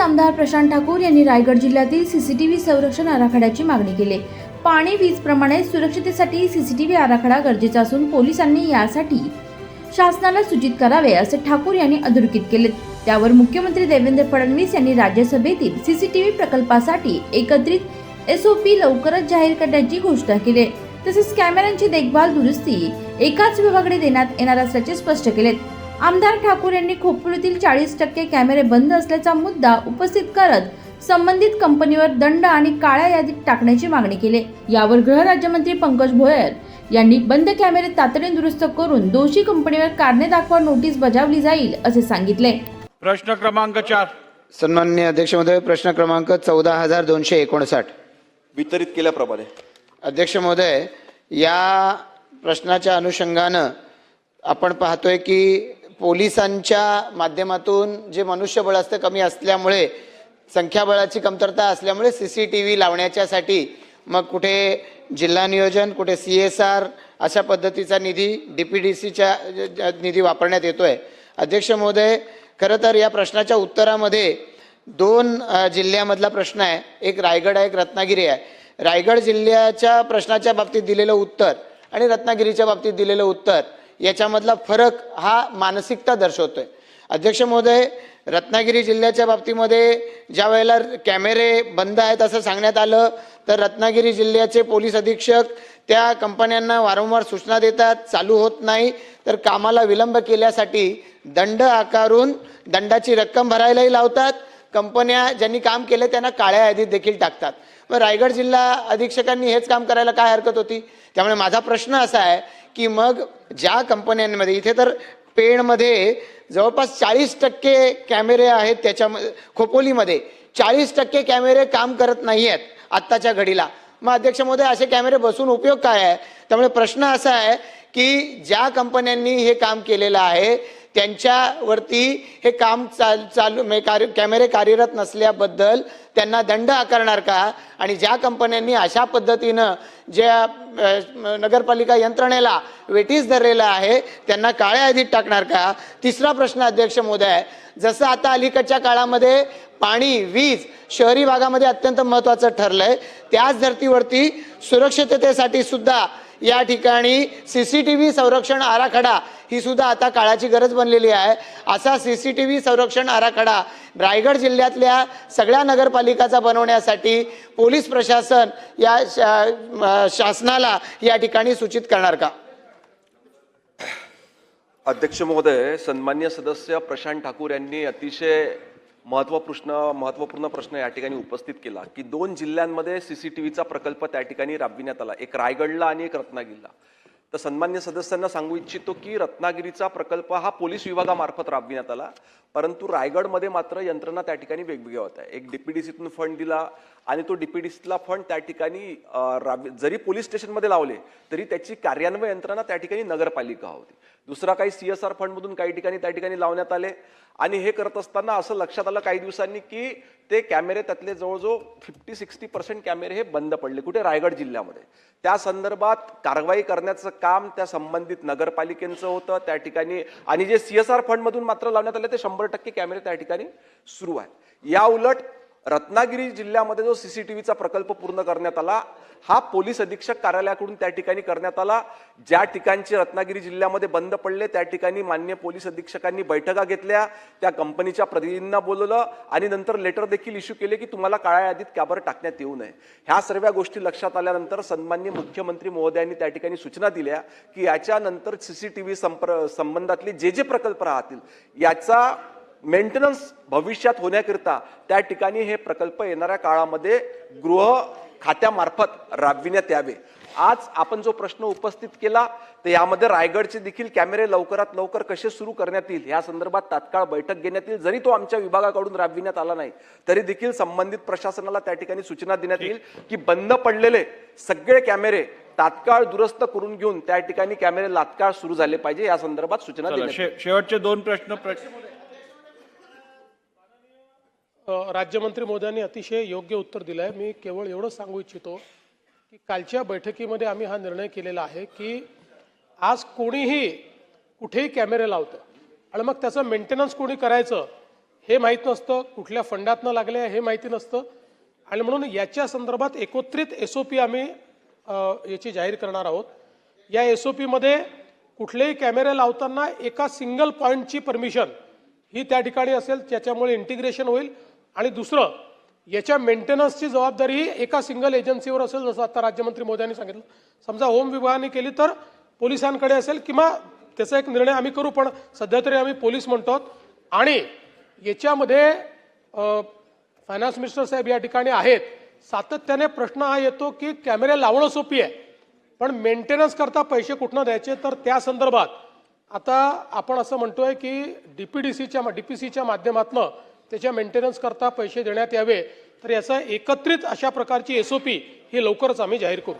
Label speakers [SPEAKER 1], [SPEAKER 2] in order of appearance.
[SPEAKER 1] आमदार प्रशांत ठाकूर यांनी रायगड जिल्ह्यातील सीसीटीव्ही संरक्षण आराखड्याची मागणी केली. पाणी वीज प्रमाणे सुरक्षितेसाठी सीसीटीव्ही आराखडा गरजेचा असून पोलिसांनी यासाठी शासनाला सूचित करावे असे ठाकूर यांनी अधोरेखित केले. त्यावर मुख्यमंत्री देवेंद्र फडणवीस यांनी राज्यसभेतील सीसीटीव्ही प्रकल्पासाठी एकत्रित एसओपी लवकरच जाहीर करण्याची घोषणा केली. तसेच कॅमेऱ्यांची देखभाल दुरुस्ती एकाच विभागाकडे देण्यात येणार असल्याचे स्पष्ट केले. आमदार ठाकूर यांनी खोपोलीतील चाळीस टक्के कॅमेरे बंद असल्याचा मुद्दा उपस्थित करत संबंधित कंपनीवर दंड आणि काळ्या यादीत टाकण्याची मागणी केली. यावर गृहराज्यमंत्री पंकज भोयर यांनी बंद कॅमेरे तातडीने दुरुस्त करून दोषी कंपनीवर कारणे दाखवा नोटीस बजावली जाईल असे सांगितले.
[SPEAKER 2] प्रश्न क्रमांक चार.
[SPEAKER 3] सन्माननीय अध्यक्ष महोदय प्रश्न क्रमांक चौदा हजार दोनशे एकोणसाठ.
[SPEAKER 4] वितरित केल्याप्रमाणे.
[SPEAKER 3] अध्यक्ष महोदय या प्रश्नाच्या अनुषंगानं आपण पाहतोय की पोलिसांच्या माध्यमातून जे मनुष्यबळ असतं कमी असल्यामुळे संख्याबळाची कमतरता असल्यामुळे सी सी टी व्ही लावण्याच्यासाठी मग कुठे जिल्हा नियोजन कुठे सी एस आर अशा पद्धतीचा निधी डी पी डी सीच्या निधी वापरण्यात येतो आहे अध्यक्ष महोदय खरं तर या प्रश्नाच्या उत्तरामध्ये दोन जिल्ह्यामधला प्रश्न आहे. एक रायगड आहे एक रत्नागिरी आहे. रायगड जिल्ह्याच्या प्रश्नाच्या बाबतीत दिलेलं उत्तर आणि रत्नागिरीच्या बाबतीत दिलेलं उत्तर याच्यामधला फरक हा मानसिकता दर्शवतोय. अध्यक्ष महोदय रत्नागिरी जिल्ह्याच्या बाबतीमध्ये ज्या वेळेला कॅमेरे बंद आहेत असं सांगण्यात आलं तर रत्नागिरी जिल्ह्याचे पोलीस अधीक्षक त्या कंपन्यांना वारंवार सूचना देतात चालू होत नाही तर कामाला विलंब केल्यासाठी दंड आकारून दंडाची रक्कम भरायलाही लावतात. कंपन्या ज्यांनी काम केलं त्यांना काळ्या यादीत देखील टाकतात. मग रायगड जिल्हा अधीक्षकांनी हेच काम करायला काय हरकत होती? त्यामुळे माझा प्रश्न असा आहे की मग ज्या कंपन्यांमध्ये इथे तर पेणमध्ये जवळपास चाळीस टक्के कॅमेरे आहेत त्याच्यामध्ये खोपोलीमध्ये. चाळीस टक्के कॅमेरे काम करत नाही आहेत आत्ताच्या घडीला. मग अध्यक्ष महोदय असे कॅमेरे बसून उपयोग काय आहे? त्यामुळे प्रश्न असा आहे की ज्या कंपन्यांनी हे काम केलेलं आहे त्यांच्यावरती हे काम चाल चालू म्हणजे कार्य कॅमेरे कार्यरत नसल्याबद्दल त्यांना दंड आकारणार का? आणि ज्या कंपन्यांनी अशा पद्धतीनं ज्या नगरपालिका यंत्रणेला वेटीस धरलेला आहे त्यांना काळ्या यादीत टाकणार का? तिसरा प्रश्न अध्यक्ष मोदय जसं आता अलीकडच्या काळामध्ये पाणी वीज शहरी भागामध्ये अत्यंत महत्त्वाचं ठरलं आहे त्याच धर्तीवरती सुरक्षिततेसाठी सुद्धा या ठिकाणी सी सी टी व्ही संरक्षण आराखडा ही सुद्धा आता काळाची गरज बनलेली आहे. असा सी सी टी व्ही संरक्षण आराखडा रायगड जिल्ह्यातल्या सगळ्या नगरपालिकाचा बनवण्यासाठी पोलीस प्रशासन या शा- शासनाला या ठिकाणी सूचित करणार का?
[SPEAKER 4] अध्यक्ष महोदय सन्मान्य सदस्य प्रशांत ठाकूर यांनी अतिशय महत्त्वपूर्ण महत्त्वपूर्ण प्रश्न या ठिकाणी उपस्थित केला की दोन जिल्ह्यांमध्ये सीसीटीव्हीचा प्रकल्प त्या ठिकाणी राबविण्यात आला. एक रायगडला आणि एक रत्नागिरीला. तर सन्मान्य सदस्यांना सांगू इच्छितो की रत्नागिरीचा प्रकल्प हा पोलीस विभागामार्फत राबविण्यात आला. परंतु रायगडमध्ये मात्र यंत्रणा त्या ठिकाणी वेगवेगळ्या होत्या. एक डीपीडीसीतून फंड दिला आणि तो डीपीडीसीतला फंड त्या ठिकाणी राब जरी पोलीस स्टेशनमध्ये लावले तरी त्याची कार्यान्वय यंत्रणा त्या ठिकाणी नगरपालिका होती. दुसरा काही सी एस आर फंडमधून काही ठिकाणी त्या ठिकाणी लावण्यात आले. आणि हे करत असताना असं लक्षात आलं काही दिवसांनी की ते कॅमेरे त्यातले जवळजवळ फिफ्टी सिक्स्टी पर्सेंट कॅमेरे हे बंद पडले कुठे? रायगड जिल्ह्यामध्ये. त्या संदर्भात कारवाई करण्याचं काम त्या संबंधित नगरपालिकेचं होतं त्या ठिकाणी आणि जे सी एस आर फंडमधून मात्र लावण्यात आले ते शंभर टक्के कॅमेरे त्या ठिकाणी सुरू आहेत. या उलट रत्नागिरी जिल्ह्यामध्ये जो सी सी टी व्हीचा प्रकल्प पूर्ण करण्यात आला हा पोलीस अधीक्षक कार्यालयाकडून त्या ठिकाणी करण्यात आला. ज्या ठिकाणचे रत्नागिरी जिल्ह्यामध्ये बंद पडले त्या ठिकाणी मान्य पोलीस अधीक्षकांनी बैठका घेतल्या. त्या कंपनीच्या प्रतिनिधींना बोलवलं आणि नंतर लेटर देखील इश्यू केले की तुम्हाला काळ्या यादीत कॅबर टाकण्यात येऊ नये. ह्या सर्व गोष्टी लक्षात आल्यानंतर सन्मान्य मुख्यमंत्री महोदयांनी त्या ठिकाणी सूचना दिल्या की याच्यानंतर सी सी टी व्ही संप्र संबंधातले जे जे प्रकल्प राहतील याचा मेंटेनन्स भविष्यात होण्याकरिता त्या ठिकाणी हे प्रकल्प येणाऱ्या काळामध्ये गृह खात्यामार्फत राबविण्यात यावे. आज आपण जो प्रश्न उपस्थित केला तर यामध्ये रायगडचे देखील कॅमेरे लवकरात लवकर कसे सुरू करण्यात येईल या संदर्भात तात्काळ बैठक घेण्यात येईल. जरी तो आमच्या विभागाकडून राबविण्यात आला नाही तरी देखील संबंधित प्रशासनाला त्या ठिकाणी सूचना देण्यात येईल की बंद पडलेले सगळे कॅमेरे तात्काळ दुरुस्त करून घेऊन त्या ठिकाणी कॅमेरे तात्काळ सुरू झाले पाहिजे या संदर्भात सूचना
[SPEAKER 2] शेवटचे दोन प्रश्न
[SPEAKER 5] राज्यमंत्री महोदयांनी अतिशय योग्य उत्तर दिलं आहे मी केवळ एवढंच सांगू इच्छितो की कालच्या बैठकीमध्ये आम्ही हा निर्णय केलेला आहे की आज कोणीही कुठेही कॅमेरे लावतं आणि मग त्याचं मेंटेनन्स कोणी करायचं हे माहीत नसतं कुठल्या फंडातनं लागले आहे हे माहिती नसतं. आणि म्हणून याच्या संदर्भात एकत्रित एस ओ पी आम्ही याची जाहीर करणार आहोत. या एस ओ पीमध्ये कुठलेही कॅमेरे लावताना एका सिंगल पॉईंटची परमिशन ही त्या ठिकाणी असेल त्याच्यामुळे इंटिग्रेशन होईल. आणि दुसरं याच्या मेंटेनन्सची जबाबदारी ही एका सिंगल एजन्सीवर असेल जसं आता राज्यमंत्री मोदयांनी सांगितलं. समजा होम विभागाने केली तर पोलिसांकडे असेल किंवा त्याचा एक निर्णय आम्ही करू पण सध्या तरी आम्ही पोलीस म्हणतो आणि याच्यामध्ये फायनान्स मिनिस्टर साहेब या ठिकाणी आहेत. सातत्याने प्रश्न हा येतो की कॅमेरे लावणं सोपी आहे पण मेंटेनन्स करता पैसे कुठनं द्यायचे? तर त्या संदर्भात. आता आपण असं म्हणतोय की डी पी डी सीच्या डी पी सीच्या माध्यमातनं त्याच्या मेंटेनन्सकरता पैसे देण्यात यावे तर याचा एकत्रित अशा प्रकारची एस ओ पी ही लवकरच आम्ही जाहीर करू